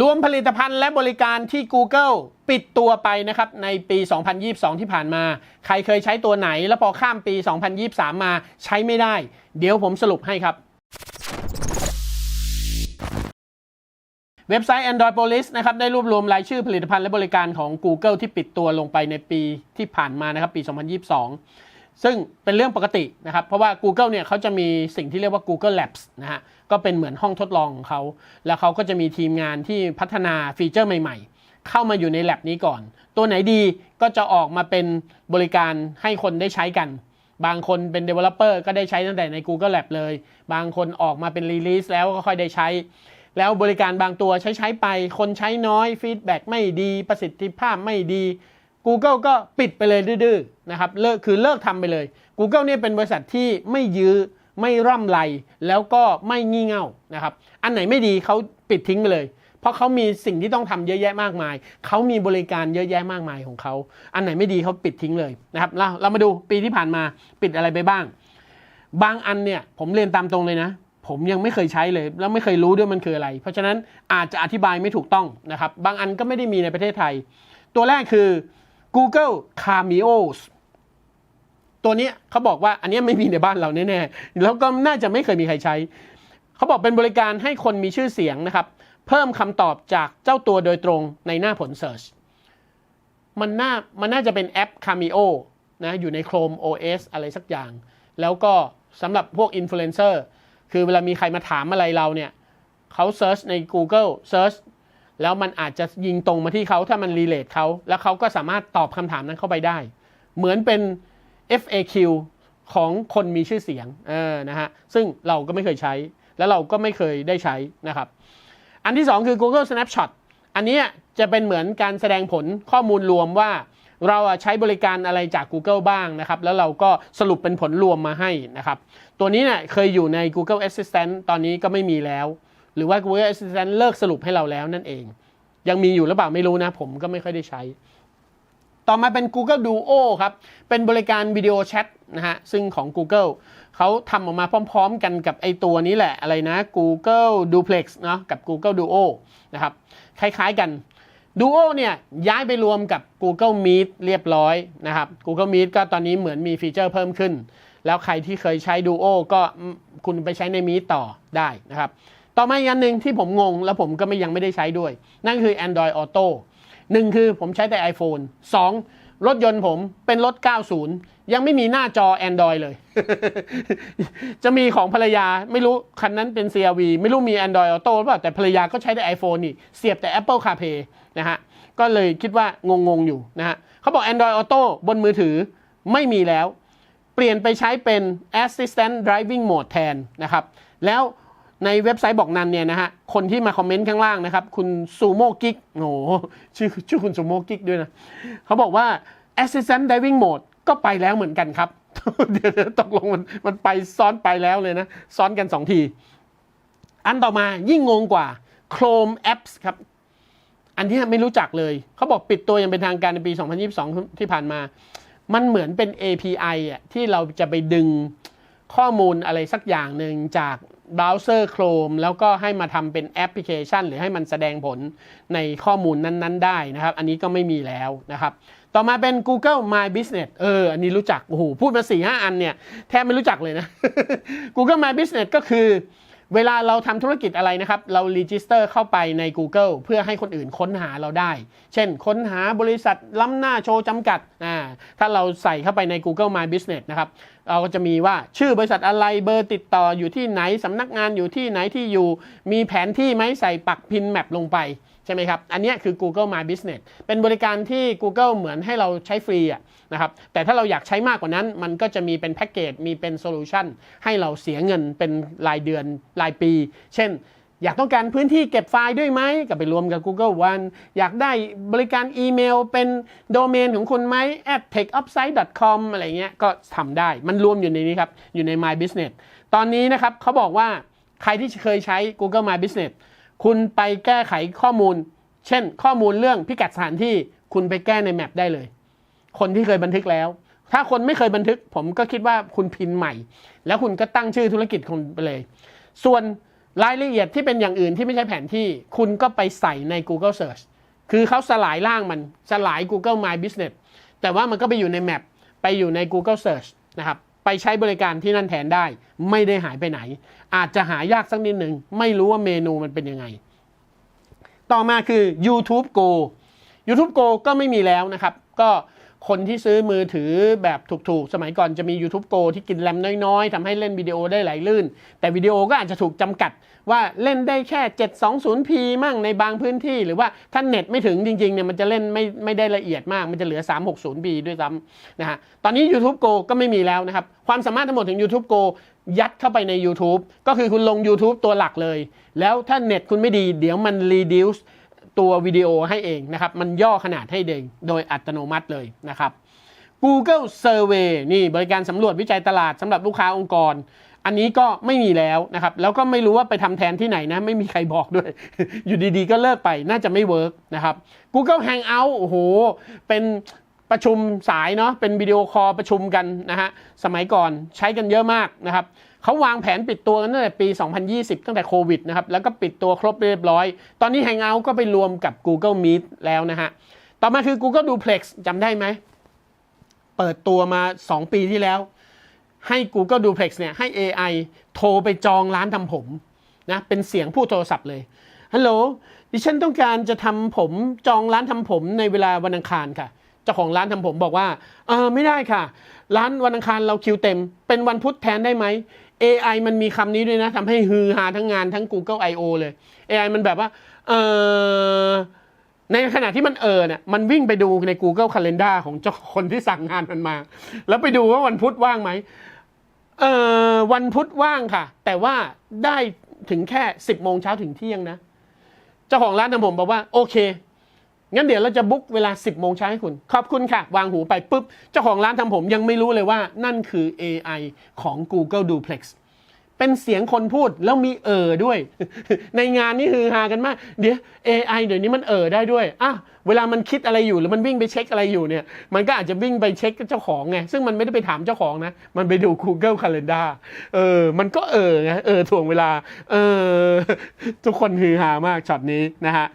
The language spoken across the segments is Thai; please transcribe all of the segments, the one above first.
รวมผลิตภัณฑ์และบริการที่ Google ปิดตัวไปนะครับในปี 2022 ที่ผ่านมา ใครเคยใช้ตัวไหน แล้วพอข้ามปี 2023 มาใช้ไม่ได้ เดี๋ยวผมสรุปให้ครับ เว็บไซต์ Android Police นะครับได้รวบรวมรายชื่อผลิตภัณฑ์และบริการของ Google ที่ปิดตัวลงไปในปีที่ผ่านมานะครับปี 2022 ซึ่งเป็นเรื่องปกตินะครับ เพราะว่า Google เนี่ยเขาจะมีสิ่งที่เรียกว่า Google Labs นะฮะ ก็เป็นเหมือนห้องทดลองของเขา แล้วเขาก็จะมีทีมงานที่พัฒนาฟีเจอร์ใหม่ๆ เข้ามาอยู่ใน Lab นี้ก่อน ตัวไหนดีก็จะออกมาเป็นบริการให้คนได้ใช้กัน บางคนเป็น Developer ก็ได้ใช้ตั้งแต่ใน Google Lab เลย บางคนออกมาเป็น Release แล้วก็ค่อยได้ใช้ แล้วบริการบางตัวใช้ใช้ไป คนใช้น้อยฟีดแบ็ไม่ดี ประสิทธิภาพไม่ดี Google ก็ปิดไปเลยดื้อๆนะครับเลิกคือเลิกทำไปเลย Google เนี่ยเป็นบริษัทที่ไม่ยื้อไม่ร่ำไรแล้วก็ไม่งี่เง่านะครับอันไหนไม่ดีเขาปิดทิ้งไปเลย เพราะเขามีสิ่งที่ต้องทำเยอะแยะมากมายเขามีบริการเยอะแยะมากมายของเขาอันไหนไม่ดีเขาปิดทิ้งเลยนะครับเราเรามาดูปีที่ผ่านมาปิดอะไรไปบ้าง บางอันเนี่ยผมเรียนตามตรงเลยนะ ผมยังไม่เคยใช้เลย แล้วไม่เคยรู้ด้วยมันคืออะไร เพราะฉะนั้นอาจจะอธิบายไม่ถูกต้องนะครับ บางอันก็ไม่ได้มีในประเทศไทย ตัวแรกคือ Google Cameos ตัวนี้เขาบอกว่าอันนี้ไม่มีในบ้านเราแน่ๆ แล้วก็น่าจะไม่เคยมีใครใช้ เขาบอกเป็นบริการให้คนมีชื่อเสียงนะครับ เพิ่มคำตอบจากเจ้าตัวโดยตรงในหน้าผล Search มันน่ามันน่าจะเป็นแอป Cameo นะอยู่ใน Chrome OS อะไรสักอย่าง แล้วก็สำหรับพวกอินฟลูเอนเซอร์คือเวลามีใครมาถามอะไรเราเนี่ยเขาเซิร์ชใน Google Search แล้วมันอาจจะยิงตรงมาที่เขาถ้ามันรีเลทเขาแล้วเขาก็สามารถตอบคำถามนั้นเข้าไปได้ เหมือนเป็น FAQ ของคนมีชื่อเสียงเออนะฮะซึ่งเราก็ไม่เคยใช้ แล้วเราก็ไม่เคยได้ใช้นะครับ อันที่ 2 คือ Google Snapshot อันนี้จะเป็นเหมือนการแสดงผลข้อมูลรวมว่าเราใช้บริการอะไรจาก Google บ้างนะครับ แล้วเราก็สรุปเป็นผลรวมมาให้นะครับ ตัวนี้เนี่ยเคยอยู่ใน Google Assistant ตอนนี้ก็ไม่มีแล้ว หรือว่า Google Assistant เลิกสรุปให้เราแล้วนั่นเอง ยังมีอยู่หรือเปล่าไม่รู้นะ ผมก็ไม่ค่อยได้ใช้ ต่อมาเป็น Google Duo ครับ เป็นบริการวิดีโอแชทนะฮะ ซึ่งของ Google เขาทำออกมาพร้อม ๆ กันกับไอตัวนี้แหละอะไรนะ Google Duplex เนาะกับ Google Duo นะครับ คล้ายๆกัน Duo เนี่ยย้ายไปรวมกับ Google Meet เรียบร้อยนะครับ Google Meet ก็ตอนนี้เหมือนมีฟีเจอร์เพิ่มขึ้น แล้วใครที่เคยใช้ Duo ก็คุณไปใช้ใน Meet ต่อได้นะครับ ต่อมาอีกอันหนึ่งที่ผมงง แล้วผมก็ไม่ยังไม่ได้ใช้ด้วย นั่นคือ Android Auto หนึ่งคือผมใช้แต่ iPhone 2 รถยนต์ผมเป็นรถ 90 ยังไม่มีหน้าจอ Android เลย จะมีของภรรยาไม่รู้ คันนั้นเป็น CRV ไม่รู้มี Android Auto หรือเปล่า แต่ภรรยาก็ใช้แต่ iPhone นี่ เสียบแต่ Apple CarPlay นะฮะ ก็เลยคิดว่างงๆอยู่นะฮะเขาบอก Android Auto บนมือถือไม่มีแล้ว เปลี่ยนไปใช้เป็น Assistant Driving Mode แทนนะครับ แล้ว ในเว็บไซต์บอกนันเนี่ยนะฮะ คนที่มาคอมเมนต์ข้างล่างนะครับ คุณซูโม่กิกโอ้โชื่อชื่อคุณซูโม่กิกด้วยนะ เขาบอกว่า Assistant diving Mode ก็ไปแล้วเหมือนกันครับ เดี๋ยวตกลงมันมันไปซ้อนไปแล้วเลยนะ ซ้อนกัน 2 ที อันต่อมายิ่งงงกว่า Chrome Apps ครับ อันนี้ไม่รู้จักเลย เขาบอกปิดตัวยังเป็นทางการในปี 2022 ที่ผ่านมา มันเหมือนเป็น API อะที่เราจะไปดึงข้อมูลอะไรสักอย่างหนึ่งจาก เบราว์เซอร์ Chrome แล้วก็ให้มาทำเป็นแอปพลิเคชัน หรือให้มันแสดงผลในข้อมูลนั้น ๆ ได้นะครับ อันนี้ก็ไม่มีแล้วนะครับ ต่อมาเป็น Google My Business เออ อันนี้รู้จัก โอ้โห พูดมา4ี่ห้าอันเนี่ย แทบไม่รู้จักเลยนะ Google My Business ก็คือ เวลาเราทำธุรกิจอะไรนะครับ เรา register เข้าไปใน Google เพื่อให้คนอื่นค้นหาเราได้ เช่น ค้นหาบริษัทล้ำหน้าโชว์จำกัด อ่าถ้าเราใส่เข้าไปใน Google My Business นะครับ เราก็จะมีว่าชื่อบริษัทอะไรเบอร์ติดต่ออยู่ที่ไหนสำนักงานอยู่ที่ไหนที่อยู่ มีแผนที่ไหมใส่ปักพินแมปลงไปใช่ไหมครับ อันนี้คือ Google My Business เป็นบริการที่ Google เหมือนให้เราใช้ฟรีอะนะครับ แต่ถ้าเราอยากใช้มากกว่านั้น มันก็จะมีเป็นแพ็กเกจ มีเป็นโซลูชันให้เราเสียเงินเป็นรายเดือนรายปี เช่น อยากต้องการพื้นที่เก็บไฟล์ด้วยไหมก็ไปรวมกับ Google One อยากได้บริการอีเมลเป็นโดเมนของคุณไหม at techupside.com อะไรเงี้ยก็ทำได้มันรวมอยู่ในนี้ครับ อยู่ใน My Business ตอนนี้นะครับเขาบอกว่าใครที่เคยใช้ Google My Business คุณไปแก้ไขข้อมูล เช่นข้อมูลเรื่องพิกัดสถานที่คุณไปแก้ในแมปได้เลย คนที่เคยบันทึกแล้ว ถ้าคนไม่เคยบันทึก ผมก็คิดว่าคุณพินใหม่ แล้วคุณก็ตั้งชื่อธุรกิจคุณไปเลย ส่วน รายละเอียดที่เป็นอย่างอื่นที่ไม่ใช่แผนที่ คุณก็ไปใส่ใน Google Search คือเขาสลายร่างมันสลาย Google My Business แต่ว่ามันก็ไปอยู่ในแมปไปอยู่ใน Google Search นะครับไปใช้บริการที่นั่นแทนได้ ไม่ได้หายไปไหน อาจจะหายากสักนิดหนึ่งไม่รู้ว่าเมนูมันเป็นยังไง ต่อมาคือ YouTube Go YouTube Go ก็ไม่มีแล้วนะครับ ก็ คนที่ซื้อมือถือแบบถูกๆ สมัยก่อนจะมี YouTube Go ที่กินแรมน้อยๆทำให้เล่นวิดีโอได้ไหลลื่น แต่วิดีโอก็อาจจะถูกจำกัดว่าเล่นได้แค่ 720p มั่งในบางพื้นที่ หรือว่าถ้าเน็ตไม่ถึงจริงๆเนี่ยมันจะเล่นไม่ไม่ได้ละเอียดมาก มันจะเหลือ 360p ด้วยซ้ำนะฮะตอนนี้ YouTube Go ก็ไม่มีแล้วนะครับ ความสามารถทั้งหมดถึง YouTube Go ยัดเข้าไปใน YouTube ก็คือคุณลง YouTube ตัวหลักเลย แล้วถ้าเน็ตคุณไม่ดี เดี๋ยวมัน reduce ตัววิดีโอให้เองนะครับ มันย่อขนาดให้เองโดยอัตโนมัติเลยนะครับ Google Survey นี่บริการสำรวจวิจัยตลาดสำหรับลูกค้าองค์กร อันนี้ก็ไม่มีแล้วนะครับ แล้วก็ไม่รู้ว่าไปทำแทนที่ไหนนะ ไม่มีใครบอกด้วย อยู่ดีๆ ก็เลิกไปน่าจะไม่เวิร์กนะครับ Google Hangout โอ้โห เป็นประชุมสายเนาะเป็นวิดีโอคอลประชุมกันนะฮะสมัยก่อนใช้กันเยอะมากนะครับ เขาวางแผนปิดตัวกันตั้งแต่ปี 2020 ตั้งแต่โควิดนะครับ แล้วก็ปิดตัวครบเรียบร้อย ตอนนี้ Hangout ก็ไปรวมกับ Google Meet แล้วนะฮะ ต่อมาคือ Google Duplex จำได้ไหม เปิดตัวมา 2 ปีที่แล้ว ให้ Google Duplex เนี่ยให้ AI โทรไปจองร้านทำผมนะ เป็นเสียงผู้โทรศัพท์เลย ฮัลโหล ดิฉันต้องการจะทำผมจองร้านทำผมในเวลาวันอังคารค่ะเจ้าของร้านทำผมบอกว่า เออไม่ได้ค่ะ ร้านวันอังคารเราคิวเต็ม เป็นวันพุธแทนได้ไหม AI มันมีคำนี้ด้วยนะทำให้ฮือฮาทั้งงานทั้ง Google I.O. เลย AI มันแบบว่า เออในขณะที่มันเออเนี่ยมันวิ่งไปดูใน Google Calendar ของเจ้าคนที่สั่งงานมันมา แล้วไปดูว่าวันพุธว่างไหมเออวันพุธว่างค่ะ แต่ว่าได้ถึงแค่ 10โมงเช้าถึงเที่ยงนะ เจ้าของร้านทำผมบอกว่า โอเค งั้นเดี๋ยวเราจะบุ๊กเวลา 10 โมงเช้าให้คุณ ขอบคุณค่ะ วางหูไปปุ๊บ เจ้าของร้านทำผมยังไม่รู้เลยว่านั่นคือ AI ของ Google Duplex เป็นเสียงคนพูดแล้วมีเออด้วย ในงานนี่ฮือฮากันมาก เดี๋ยว AI เดี๋ยวนี้มันเออได้ด้วยอะเวลามันคิดอะไรอยู่หรือมันวิ่งไปเช็คอะไรอยู่เนี่ย มันก็อาจจะวิ่งไปเช็คเจ้าของไง ซึ่งมันไม่ได้ไปถามเจ้าของนะ มันไปดู Google Calendar เออ มันก็เออไงเออถ่วงเวลา เออ ทุกคนฮือฮามากช็อตนี้นะฮะ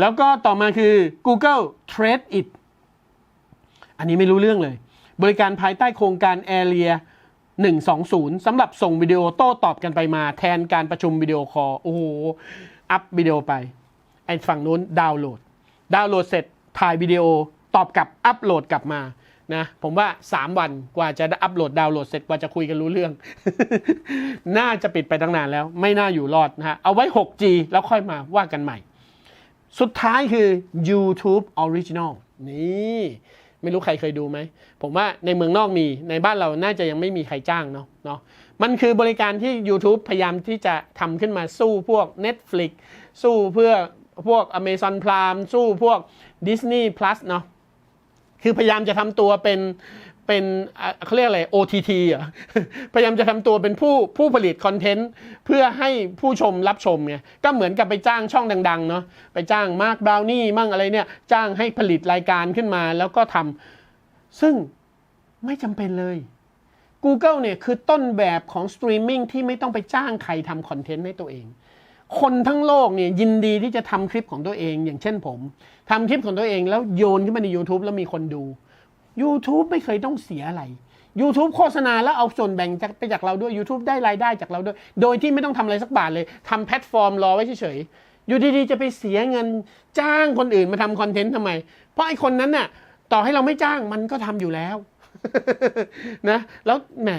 แล้วก็ต่อมาคือ Google Trade It อันนี้ไม่รู้เรื่องเลย บริการภายใต้โครงการ Area 120สำหรับส่งวิดีโอโต้ตอบกันไปมา แทนการประชุมวิดีโอคอลโอ้โห อัพวิดีโอไป ไอ้ฝั่งนู้นดาวน์โหลด ดาวน์โหลดเสร็จถ่ายวิดีโอตอบกลับอัพโหลดกลับมานะผมว่า 3 วันกว่าจะอัพโหลดดาวน์โหลดเสร็จกว่าจะคุยกันรู้เรื่อง น่าจะปิดไปตั้งนานแล้ว ไม่น่าอยู่รอดนะฮะ เอาไว้ 6G แล้วค่อยมาว่ากันใหม่ สุดท้ายคือ YouTube Original นี่ ไม่รู้ใครเคยดูไหม ผมว่าในเมืองนอกมีในบ้านเราน่าจะยังไม่มีใครจ้างเนาะเนาะมันคือบริการที่ YouTube พยายามที่จะทำขึ้นมาสู้พวก Netflix สู้เพื่อพวก Amazon Prime สู้พวก Disney Plus เนาะคือพยายามจะทำตัวเป็น เป็นเขาเรียกอะไร OTT เหรอะพยายามจะทำตัวเป็นผู้ผู้ผลิตคอนเทนต์เพื่อให้ผู้ชมรับชมไงก็เหมือนกับไปจ้างช่องดังๆเนาะไปจ้างมาร์คบราวนี่มั่งอะไรเนี่ย จ้างให้ผลิตรายการขึ้นมาแล้วก็ทำซึ่งไม่จำเป็นเลย Google เนี่ยคือต้นแบบของสตรีมมิ่งที่ไม่ต้องไปจ้างใครทำคอนเทนต์ให้ตัวเองคนทั้งโลกเนี่ยยินดีที่จะทำคลิปของตัวเอง อย่างเช่นผมทำคลิปของตัวเองแล้วโยนขึ้นมาใน YouTube แล้วมีคนดู YouTube ไม่เคยต้องเสียอะไร YouTube โฆษณาแล้วเอาส่วนแบ่งจากไปจากเราด้วย YouTube ได้รายได้จากเราด้วย โดยที่ไม่ต้องทำอะไรสักบาทเลยทำแพลตฟอร์มรอไว้เฉยๆอยู่ดีๆจะไปเสียเงินจ้างคนอื่นมาทำคอนเทนต์ทำไม เพราะไอ้คนนั้นน่ะต่อให้เราไม่จ้างมันก็ทำอยู่แล้ว นะแล้วแหม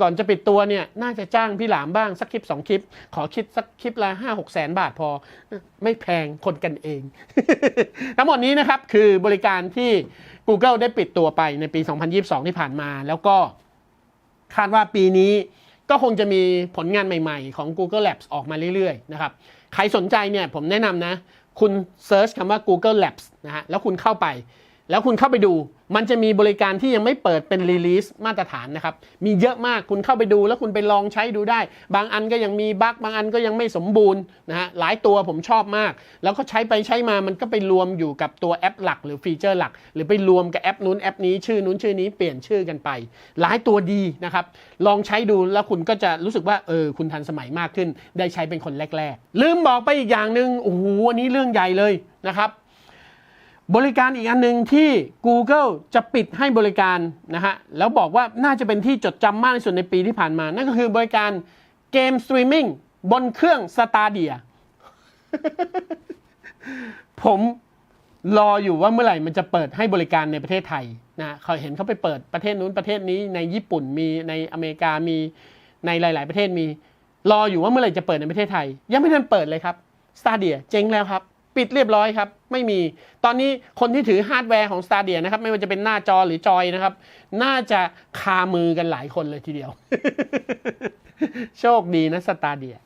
ก่อนจะปิดตัวเนี่ย น่าจะจ้างพี่หลามบ้างสักคลิปสองคลิป ขอคิดสักคลิปละห้าหกแสนบาทพอ ไม่แพงคนกันเอง ทั้งหมดนี้นะครับ คือบริการที่ Google ได้ปิดตัวไปในปี 2022 ที่ผ่านมา แล้วก็คาดว่าปีนี้ก็คงจะมีผลงานใหม่ๆ ของ Google Labs ออกมาเรื่อยๆ นะครับ ใครสนใจเนี่ยผมแนะนำนะ คุณเซิร์ชคำว่า Google Labs นะฮะแล้วคุณเข้าไป แล้วคุณเข้าไปดูมันจะมีบริการที่ยังไม่เปิดเป็นรีลิสมาตรฐานนะครับ มีเยอะมากคุณเข้าไปดูแล้วคุณไปลองใช้ดูได้ บางอันก็ยังมีบั๊กบางอันก็ยังไม่สมบูรณ์นะฮะหลายตัวผมชอบมาก แล้วก็ใช้ไปใช้มามันก็ไปรวมอยู่กับตัวแอปหลัก หรือฟีเจอร์หลัก หรือไปรวมกับแอปนู้นแอปนี้ชื่อนู้นชื่อนี้เปลี่ยนชื่อกันไป หลายตัวดีนะครับลองใช้ดูแล้วคุณก็จะรู้สึกว่าเออคุณทันสมัยมากขึ้น ได้ใช้เป็นคนแรก ๆ ลืมบอกไปอีกอย่างหนึ่งโอ้โหอันนี้เรื่องใหญ่เลยนะครับ บริการอีกอันหนึ่งที่ Google จะปิดให้บริการนะฮะ แล้วบอกว่าน่าจะเป็นที่จดจำมากที่สุดในปีที่ผ่านมา นั่นก็คือบริการเกมสตรีมมิ่งบนเครื่อง Stadia ผมรออยู่ว่าเมื่อไหร่มันจะเปิดให้บริการในประเทศไทยนะเขาเห็นเขาไปเปิดประเทศนู้นประเทศนี้ในญี่ปุ่นมีในอเมริกามีในหลาย ๆ ประเทศมี รออยู่ว่าเมื่อไหร่จะเปิดในประเทศไทย ยังไม่ทันเปิดเลยครับ Stadia เจ๊งแล้วครับ ปิดเรียบร้อยครับ ไม่มี ตอนนี้คนที่ถือฮาร์ดแวร์ของ Stadia นะครับ ไม่ว่าจะเป็นหน้าจอหรือจอยนะครับ น่าจะคามือกันหลายคนเลยทีเดียว โชคดีนะ Stadia